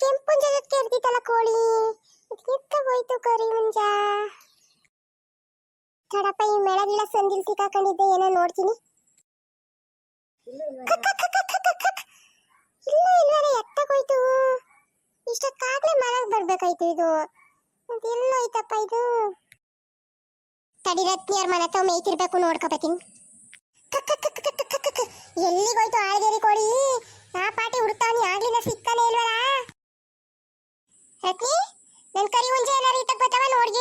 ಕೆಂಪುಂಜ ಜೊತೆ ಇರ್ತಿತ್ತಲ್ಲ ಕೋಳಿ? ಎತ್ತ ಹೋಯ್ತು ಕರಿ ಮುಂಜ? ತಡಪ್ಪ ಈ ಮೆಳಗಿಳ ಸಂದಿಲ್ ಸಿಕ್ಕಾಕೊಂಡಿದ್ದೆ, ಏನೋ ನೋಡ್ತೀನಿ. ಇಲ್ಲ ಇಲ್ವಲ್ಲ ಹೋಯ್ತು ಇಷ್ಟಕ್ಕಾಗ್ಲೇ ಮನೆಗೆ ಬರ್ಬೇಕಾಯ್ತು ಇದು. ಎಲ್ಲೋಯ್ತಪ್ಪ ಇದು. ತಡಿರತ್ನಿಯರ್ ಮನೆ ತಾವ್ ಮೇಯ್ತಿರ್ಬೇಕು ನೋಡ್ಕೋಬೇಕಿನ್. ಎಲ್ಲಿಗೋಯ್ತು ಆಳ್ಗೇರಿ ಕೋಳಿ ಆ ಪಾಟಿ ಹುಡುಕ್ತಾವನಿ ಆಗ್ಲಿಂದ ಸಿಕ್ತಾನೆ ಇಲ್ವಲ್ಲ ರತ್ನಿ ನನ್ ಕರಿ ಹುಂಜೆ ಏನಾರು ಇಟ್ಟಕ್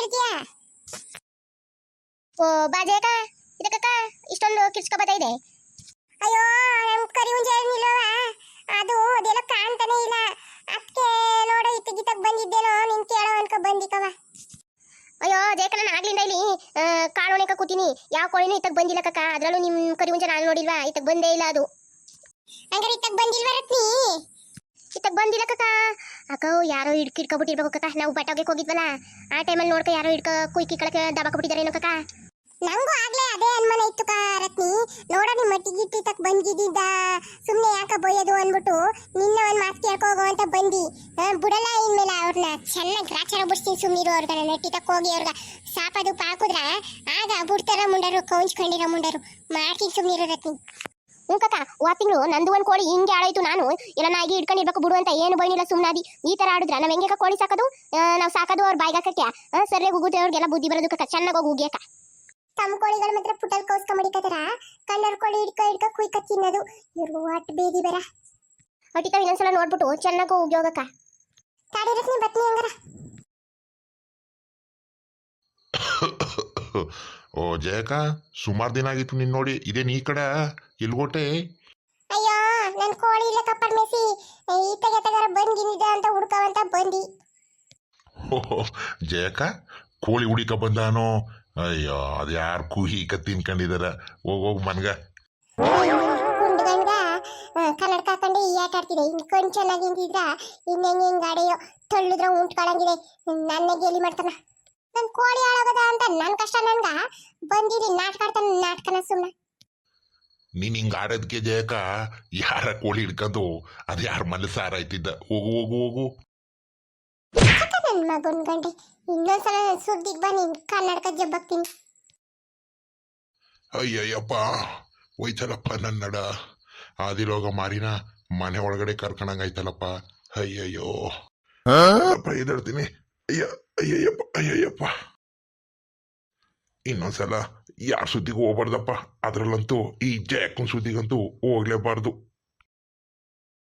ಬಾಜೇ ಓ ಬಾಜೇಕ ಇದಕ್ಕ ಇಷ್ಟೊಂದು ಕಿರ್ಚ್ಕೊ ಬರ್ತಾ ಇದೆ. ಅಯ್ಯೋ ನಮ್ ಕರಿ ಹುಂಜೆ ನಿಲ್ಲವ? ಅದು ಅದೆಲ್ಲ ಕಾಣ್ತಾನೆ ಇಲ್ಲ. ಅದಕ್ಕೆ ನೋಡು ಇತ್ತಗಿತ್ತಕ್ ಬಂದಿದ್ದೇನೋ ನಿನ್ ಕೇಳೋ ಅನ್ಕೊ ಬಂದಿಕವ ಅಯ್ಯೋ ಜೇಕ ನಾನು ಆಗ್ಲಿಂದ ಇಲ್ಲಿ ಆ, ಕಾಳು ಒಣಕ ಕೂತೀನಿ. ಯಾವ ಕೋಳಿನೂ ಇತ್ತಕ್ ಬಂದಿಲ್ಲ ಕಕ್ಕ. ಅದ್ರಲ್ಲೂ ನಿಮ್ ಕರಿ ಹುಂಜೆ ನಾನು ನೋಡಿಲ್ವಾ? ಇತ್ತಕ್ ಬಂದೇ ಇಲ್ಲ ಅದು. ಹಂಗಾರೆ ಇತ್ತಕ್ ಬಂದಿಲ್ವಾ ರತ್ನಿ? ಇತ್ತಕ್ ಬಂದಿಲ್ಲ ಕಕ್ಕ. ಅಕ್ಕ, ಯಾರೋ ಹಿಡ್ಕ ಹಿಡ್ಕೊಬಿಟ್ಟಿರ್ಬೇಕು ಕಕ್ಕ ನಾವು ಬಟ್ಟೆಗೆ ಹೋಗಿದ್ವಲ್ಲ, ಆ ಟೈಮಲ್ಲಿ ನೋಡ್ಕ, ಯಾರೋ ಹಿಡ್ಕ, ಕುಯ್ಕಿ ಕಳಕ್ಕೆ ದಬಾಕೊಬಿಟ್ಟಿದಾರೇನೋ ಕಕ್ಕ ನಂಗೂ ಆಗ್ಲೇ ಅದೇ ಅನುಮಾನ ಇತ್ತು ಕಾ ರತ್ನಿ. ನೋಡೋ ನಿಮ್ಮ ಗಿಟ್ಟಿ ತಕ್ ಬಂದಿದ್ದ ಸುಮ್ನೆ ಯಾಕ ಬೊಯ್ಯೋದು ಅಂದ್ಬಿಟ್ಟು ನಿನ್ನ ಒಂದ್ ಮಾತು ಕೇಳ್ಕೋಗೋ ಅಂತ ಬಂದಿ. ಬಿಡಲ್ಲ ಇನ್ಮೇಲೆ ಅವ್ರನ್ನ ಚೆನ್ನಾಗಿ ಗ್ರಾಚಾರ ಬಿಡ್ಸ್ತೀನಿ ಸುಮ್ನಿರು ಅವ್ರನ್ನ ನೆಟ್ಟಿತಕ್ ಹೋಗಿ ಅವ್ರಗ. ಸಾಪದು ಪಾಕುದ್ರ, ಆಗ ಬಿಡ್ತಾರ ಮುಂಡರು, ಕೌಂಚ್ಕೊಂಡಿರೋ ಮುಂಡರು. ಮಾಡ್ತೀನಿ ಸುಮ್ಮನಿರು ರತ್ನಿ. ಹ್ಞೂ ಕಕ್ಕ ಹೋದ ತಿಂಗಳು ನಂದು ಒಂದು ಕೋಳಿ ಹಿಂಗೆ ಆಳಾಯ್ತು ನಾನು. ಇಲ್ಲ ನಾಗಿ ಇಟ್ಕೊಂಡಿರ್ಬೇಕು ಬಿಡು ಅಂತ ಏನು ಬೈನಿಲ್ಲ ಸುಮ್ಮನಾದಿ ಈ ಥರ ಆಡುದ್ರ? ನಾವು ಹೆಂಗೆ ಕೋಳಿ ಸಾಕೋದು? ನಾವು ಸಾಕೋದು ಅವ್ರ ಬಾಯಿಗೆ ಹಾಕಕ್ಕೆ. ಸರಿಯಾಗಿ ಉಗುತ್ತೆ ಅವ್ರಿಗೆಲ್ಲ ಬುದ್ಧಿ ಬರೋದು ಕಕ್ಕ ಚೆನ್ನಾಗಿ ಹೋಗಿ ಅಕ್ಕ ತಮ್ಮ ಕೋಳಿಗಳು ಮಾತ್ರ ಪುಟಲ್ ಕೌಸ್ಕ ಮಡಿಕತಾರ? ಕಣ್ಣರ್ ಕೋಳಿ ಹಿಡ್ಕ ಹಿಡ್ಕ ಕುಯ್ಕ ತಿನ್ನೋದು. ಇವ್ರಿಗೂ ಒಟ್ಟು ಬೇದಿ ಬರ. ಒಟ್ಟಿಕ ಇನ್ನೊಂದ್ಸಲ ನೋಡ್ಬಿಟ್ಟು ಚೆನ್ನಾಗಿ ಹೋಗಿ ಉಗಿಯೋಗಕ್ಕ ತಾಡಿರತ್ನಿ ಬತ್ನಿ ಹಂಗಾರ. ಓ ಜಯಕ ಸುಮಾರು ದಿನ ಆಗಿತ್ತು ನಿನ್ ನೋಡಿ. ಇದೇ ನೀ ಕಡೆ? ಇಲ್ಗೋಟೆ ಅಯ್ಯೋ ನನ್ ಕೋಳಿ ಇಲ್ಲ ಕಪ್ಪರ್ ಮೇಸಿ. ಈತಗೆ ತಗಾರ ಬಂದಿನಿದ ಅಂತ ಹುಡ್ಕವಂತ ಬಂದಿ. ಓಹೋ ಜಯಕ ಕೋಳಿ ಹುಡಿಕ ಬಂದಾನೋ? ಅಯ್ಯೋ ಅದು ಯಾರು ಕೂಹಿ ಈಗ ತಿನ್ಕೊಂಡಿದಾರ? ಹೋಗ್ ಹೋಗ್ ಮನ್ಗ. ಕುಂಡ್ಗಂಡ ಕನ್ನಡ ಹಾಕೊಂಡು ಈ ಆಟ ಆಡ್ತಿದೆ. ಇನ್ ಕೊಂಚ ಚೆನ್ನಾಗಿ ನಿಂತಿದ್ರ ಇನ್ನೆಂಗೆ ಹೆಂಗ್ ಹಿಂಗ್ ಆಡೆಯೋ ತಳ್ಳಿದ್ರ ಉಂಟ್ಕೊಳಂಗಿದೆ. ನನ್ನ ಗೇಲಿ ಮಾಡ್ತಾನ. ನನ್ ಕೋಳಿ ಹಾಳಾಗದ ಅಂತ ನನ್ ಕಷ್ಟ ನನ್ಗ? ಬಂದಿರಿ ನಾಟಕ ಆಡ್ತಾನೆ ನಾಟಕನ ಸುಮ್ನ. ನೀನ್ ಹಿಂಗ್ ಆಡೋದಕ್ಕೆ ಜಯಕ ಯಾರ ಕೋಳಿ ಹಿಡ್ಕೊಂಡು ಅದು ಯಾರ ಮನಸ್ಸಾರ ಆಯ್ತಿದ್ದ? ಹೋಗು ಹೋಗು ಹೋಗು. ಕಥ ನನ್ ಮಗನ್ ಗಂಡೆ ಇನ್ನೊಂದ್ಸಲ ನನ್ ಸುದ್ದಿಗ್ ಬನ್ನಿ ಕನ್ನಡಕ ಜಬ್ಬಕ್ತೀನಿ ಅಯ್ಯಯ್ಯಪ್ಪ ಹೋಯ್ತಲ್ಲಪ್ಪ ನನ್ನಡ ಆದಿರೋಗ ಮಾರಿನ ಮನೆ ಒಳಗಡೆ ಕರ್ಕೊಂಡಂಗಾಯ್ತಲ್ಲಪ್ಪ ಅಯ್ಯಯ್ಯೋ. ಎದ್ದೇಳ್ತೀನಿ. ಅಯ್ಯ ಅಯ್ಯಯ್ಯಪ್ಪ ಅಯ್ಯಯ್ಯಪ್ಪ ಇನ್ನೊಂದ್ಸಲ ಯಾರ ಸುದ್ದಿಗೂ ಹೋಗ್ಬಾರ್ದಪ್ಪ? ಅದ್ರಲ್ಲಂತೂ ಈ ಜಯಕ್ಕನ್ ಸುದ್ದಿಗಂತೂ ಹೋಗ್ಲೇಬಾರ್ದು.